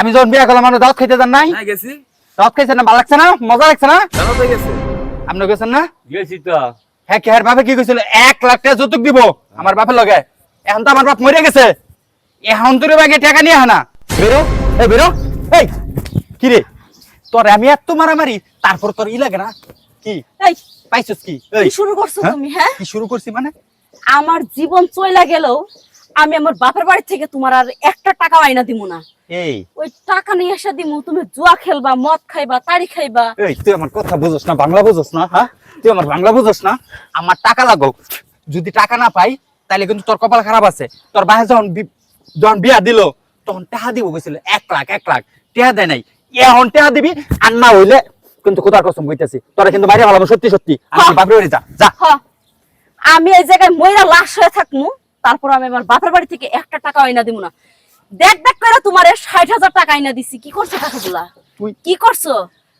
আমি যখন বিয়া করলাম আমার দাওয়াত খাইতে যান নাই? হ্যাঁ গেছি। দাওয়াত খাইছেন না? ভালো লাগছে না? মজা লাগছে না? গেছে। আপনি গেছেন না? গেছি তো। হ্যাঁ কে বাপে কি কইছিল? এক লাখ টাকা যৌতুক দিব। আমার বাপের লগে। এখন তো আমার বাপ মরে গেছে। এখন তোর বাগে টাকা নিয়ে আনা বেরো। এই বেরো। এই কি রে? তোর আমি এত মারামারি তারপর তোর ই লাগে না? কি? এই পাইছস কি? শুরু করছ হ্যাঁ? তুমি হ্যাঁ? কি শুরু করছি মানে? আমার জীবন চইলা গেলেও আমি আমার বাপের বাড়ি থেকে তোমার আর একটা টাকা আইনা দিব না। এই। ওই টাকা নিয়ে এসে দিমু তুমি জুয়া খেলবা মদ খাইবা তাড়ি খাইবা। এই তুই আমার কথা বুঝোস না বাংলা বুঝোস না হ্যাঁ? তুই আমার বাংলা না আমার টাকা লাগো যদি টাকা না পাই তাহলে কিন্তু তোর কপাল খারাপ আছে। তোর বাহে যখন যখন বিয়া দিল তখন টাকা দিব গেছিল এক লাখ এক লাখ। টেহা দেয় নাই। এখন টেহা দিবি আর না হইলে কিন্তু কোথার কসম কইতাছি? তোরা কিন্তু বাইরে ভালো সত্যি সত্যি। আমি। বাপরে যা যা। আমি এই জায়গায় ময়রা লাশ হয়ে থাকমু। তারপর আমি আমার বাপের বাড়ি থেকে একটা টাকা আইনা দিব না। দেখ দেখ করে তোমার ষাট হাজার টাকা আইনা দিছি। কি করছ টাকাগুলা তুই- কি করছ?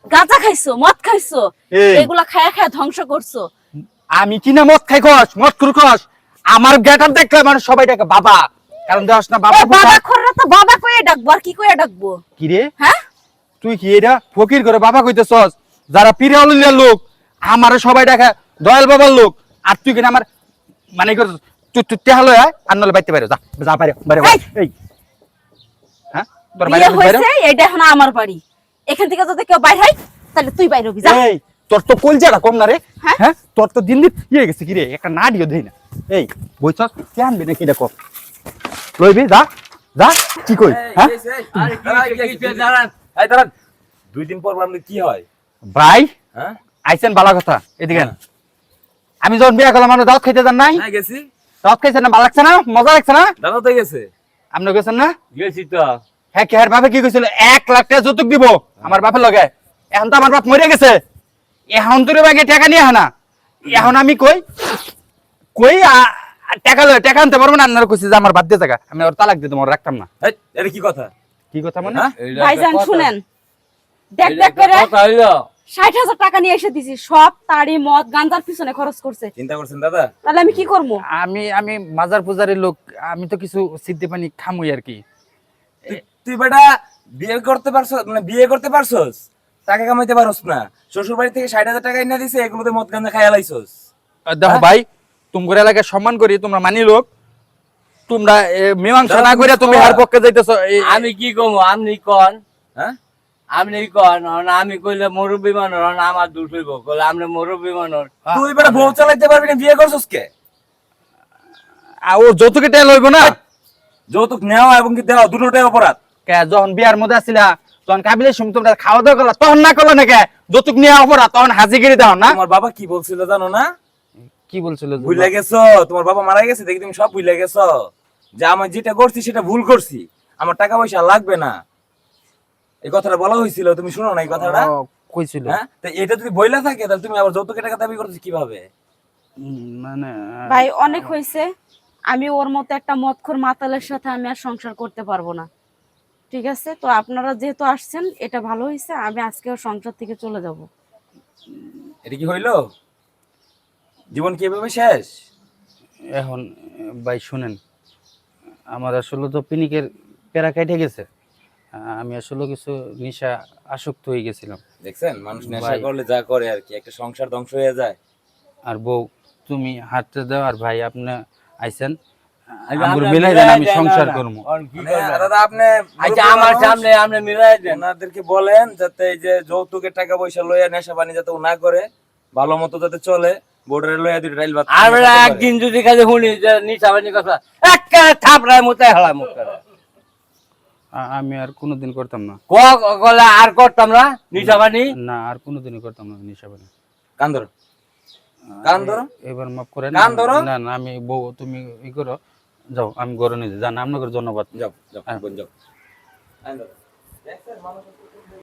গাঁজা খাইছো মদ খাইছো? এগুলা খায়া খায়া ধ্বংস করছ। আমি কিনা মদ খাই খস? মদ কুর খস? আমার গেটার দেখলে মানে সবাই ডাকে বাবা কারণ দেওয়াস না বাবা বাবা খররা তো বাবা কয়ে ডাকবো আর কি কয়ে ডাকবো? কি রে? হ্যাঁ? তুই কি এটা ফকির করে বাবা কইতেছস? যারা পীরে অলুলিয়ার লোক আমারে সবাই ডাকে দয়াল বাবার লোক। আর তুই কিনা আমার মানে কি করছিস? তুই তুই টেহা লয় আয়, আর নলে বাইতে বাইরে যা যা বাইরে বাইরে এই! হ্যাঁ তোর বাইরে বিয়ে বাইরে এটা এখন আমার বাড়ি এখান থেকে যদি কেউ বাইর হয় তাহলে তুই বাইরে হবি যা এই তোর তো কলজাটা কম না রে হ্যাঁ? হ্যাঁ তোর তো দিন দিন ইয়ে গেছে কি রে একটা নাড়িও দেই না এই বইছস কে আনবি নাকি দেখো লইবি যা যা কি কই হ্যাঁ। এই দাঁড়ান দুই দিন পর আপনি কি হয় ভাই হ্যাঁ আইছেন বালা কথা এদিকে আমি যখন বিয়া করলাম আমার দাওয়াত খাইতে যান নাই হ্যাঁ গেছি দাওয়াত খাইছেন না? ভালো লাগছে না? মজা লাগছে না? জানো তো গেছে। আপনি গেছেন না? গেছি তো। হ্যাঁ কে বাপে কি কইছিল? এক লাখ টাকা যৌতুক দিব। আমার বাপের লগে। এখন তো আমার বাপ মরে গেছে। এখন তোর বাগে টাকা নিয়ে আনা এখন আমি কই কই টাকা লয় টাকা আনতে পারব না? আন্নার কইছি যে আমার বাদ দিয়ে টাকা আমি ওর তালাক দিতে মোর রাখতাম না। এটা কি কথা? কি কথা মানে? হ্যাঁ? ভাইজান শুনেন। দেখ দেখ করে। কথা হইল। ষাট হাজার টাকা নিয়ে এসে দিছি। সব তাড়ি মদ গাঞ্জার পিছনে খরচ করছে। চিন্তা করছেন দাদা? তাহলে আমি কি করব? আমি আমি মাজার পূজারের লোক আমি তো কিছু সিদ্ধি পানি খামুই আর কি। তুই- বেটা বিয়ে করতে পারছস মানে বিয়ে করতে পারছস? টাকা কামাইতে পারছস না। শ্বশুর বাড়ি থেকে ষাট হাজার টাকা এনে দিছে এগুলোতে মদ গাঞ্জা খাইয়া লাইছস। দেখো হ্যাঁ? ভাই তোমার এলাকায় সম্মান করি তোমরা মানি লোক। তোমরা মীমাংসা না করে তুমি। হার পক্ষে যাইতেছো। আমি কি কমু? আপনি কন? হ্যাঁ? আপনি কন আমি কইলে মুরব্বী মানুষ আমার দোষ হইব। কইলে আপনি মুরব্বী মানুষ। তুই বেটা বউ চালাইতে পারবি না বিয়ে করছস কে? ও যৌতুকে টেল হইব না? যৌতুক নেওয়া এবং কি দেওয়া দুটোটাই অপরাধ। কে যখন বিয়ার মধ্যে আসিলা তখন কাবিলের সময় তোমরা খাওয়া দাওয়া করলা তখন না করলা না কে যৌতুক নিয়ে অপরাধ তখন হাজিগিরি দাও না? তোমার বাবা কি বলছিল জানো না? কি বলছিল ভুলে গেছো? তোমার বাবা মারা গেছে দেখি তুমি সব ভুলে গেছো? যে আমি যেটা করছি সেটা ভুল করছি। আমার টাকা পয়সা লাগবে না। এই কথাটা বলা হয়েছিল তুমি শুনো না এই কথাটা? কইছিল। হ্যাঁ? তো এটা যদি বইলা থাকে তাহলে তুমি আবার যৌতুকের টাকা দাবি করছ কীভাবে? মানে ভাই অনেক হয়েছে। আমি ওর মতো একটা মদখোর মাতালের সাথে আমি আর সংসার করতে পারব না। ঠিক আছে? তো আপনারা যেহেতু আসছেন এটা ভালো হয়েছে আমি আজকে ওর সংসার থেকে চলে যাব। এটা কি হইল? জীবন কি এভাবে শেষ? এখন ভাই শুনেন আমার আসলে তো পিনিকের পেরা কেটে গেছে। আমি আসলে কিছু নেশা আসক্ত হয়ে গেছিলাম। দেখছেন? মানুষ নেশা করলে যা করে আর কি একটা সংসার ধ্বংস হয়ে যায়। আর বউ তুমি হাঁটতে দাও আর ভাই আপনি আইছেন আঙ্গুর মিলাই দেন আমি সংসার না, না। করব। অন কি মানে, করবেন? দাদা আপনি আচ্ছা আমার সামনে আপনি মিলাই দেন। ওনাদেরকে বলেন যাতে এই যে যৌতুকের টাকা পয়সা লইয়া নেশা পানি যাতে না করে ভালো মতো যাতে চলে বোর্ডারে লইয়া আমরা একদিন যদি কাজে শুনি যে নিশাবানি কথা একটা থাপড়ায় মোতায় হলাম মুখ করে। আমি আর কোনোদিন করতাম না। ক কলে আর করতাম না? নিশাবানি না আর কোনোদিনই করতাম না নিশাবানি পানি কান ধরো। কান ধরো। এবার মাফ করে কান ধরো। না না আমি বউ তুমি ই করো। যাও আমি ঘরে নিয়ে। যান আপনাকে ধন্যবাদ। যাও যাও বোন যাও।